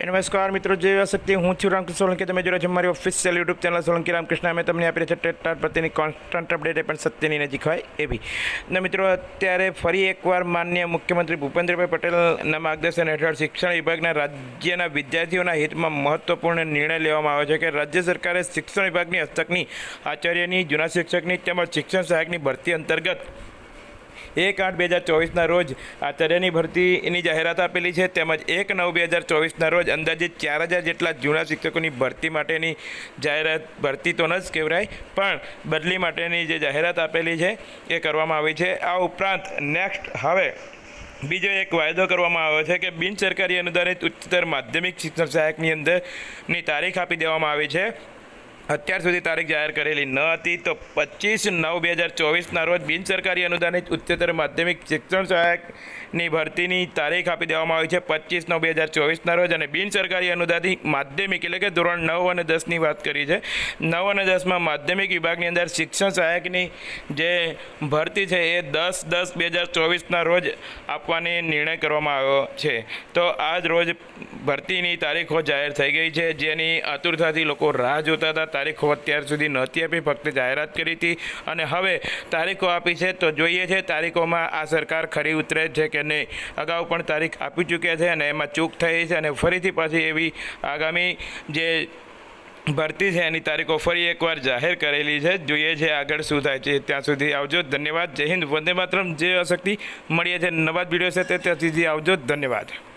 નમસ્કાર મિત્રો જે શક્તિ. હું છું રામકૃષ્ણ સોલંકી. તમે જોડે છે મારી official YouTube channel Solanki Ramkrishna. અમે તમને આપી છે ટેટ પ્રત્યેની કોન્સ્ટન્ટ અપડેટ પણ સત્યની નજીક હોય એવી. ને મિત્રો, અત્યારે ફરી એકવાર માન્ય મુખ્યમંત્રી ભૂપેન્દ્રભાઈ પટેલના માર્ગદર્શન હેઠળ શિક્ષણ વિભાગના રાજ્યના વિદ્યાર્થીઓના હિતમાં મહત્વપૂર્ણ નિર્ણય લેવામાં આવ્યો છે કે રાજ્ય સરકારે શિક્ષણ વિભાગની હસ્તકની આચાર્યની, જૂના શિક્ષકની તેમજ શિક્ષણ સહાયકની ભરતી અંતર્ગત એક આઠ બે હજાર ચોવીસના રોજ આચાર્યની ભરતીની જાહેરાત આપેલી છે. તેમજ એક નવ બે હજાર ચોવીસના રોજ અંદાજિત ચાર હજાર જેટલા જૂના શિક્ષકોની ભરતી માટેની જાહેરાત, ભરતી તો ન જ કહેવાય પણ બદલી માટેની જે જાહેરાત આપેલી છે એ કરવામાં આવી છે. આ ઉપરાંત નેક્સ્ટ હવે બીજો એક વાયદો કરવામાં આવ્યો છે કે બિનસરકારી અનુદાનિત ઉચ્ચતર માધ્યમિક શિક્ષણ સહાયકની અંદરની તારીખ આપી દેવામાં આવી છે. અત્યાર સુધી તારીખ જાહેર કરેલી ન હતી તો પચીસ નવ બે હજાર ચોવીસના રોજ બિનસરકારી અનુદાનિત ઉચ્ચતર માધ્યમિક શિક્ષણ સહાયકની ભરતીની તારીખ આપી દેવામાં આવી છે. પચીસ નવ બે હજાર ચોવીસના રોજ અને બિન સરકારી અનુદાનિત માધ્યમિક એટલે કે ધોરણ નવ અને દસની વાત કરી છે. નવ અને દસમાં માધ્યમિક વિભાગની અંદર શિક્ષણ સહાયકની જે ભરતી છે એ દસ દસ બે હજાર ચોવીસના રોજ આપવાની નિર્ણય કરવામાં આવ્યો છે. તો આજ રોજ ભરતીની તારીખો જાહેર થઈ ગઈ છે. જેની આતુરતાથી લોકો રાહ જોતા હતા. તારીખો અત્યાર સુધી નહોતી આપી, ફક્ત જાહેરાત કરી હતી. અને હવે તારીખો આપી છે તો જોઈએ છે, તારીખોમાં આ સરકાર ખરી ઉતરે છે કે નહીં. અગાઉ પણ તારીખ આપી ચૂક્યા છે અને એમાં ચૂક થઈ છે અને ફરીથી પાછી એવી આગામી જે ભરતી છે, એની તારીખો ફરી એકવાર જાહેર કરેલી છે. જોઈએ છે આગળ શું થાય છે, ત્યાં સુધી આવજો. ધન્યવાદ. જય હિન્દ. વંદે માતરમ. જે અશક્તિ. મળીએ છે નવા જ વીડિયો તે ત્યાં સુધી આવજો. ધન્યવાદ.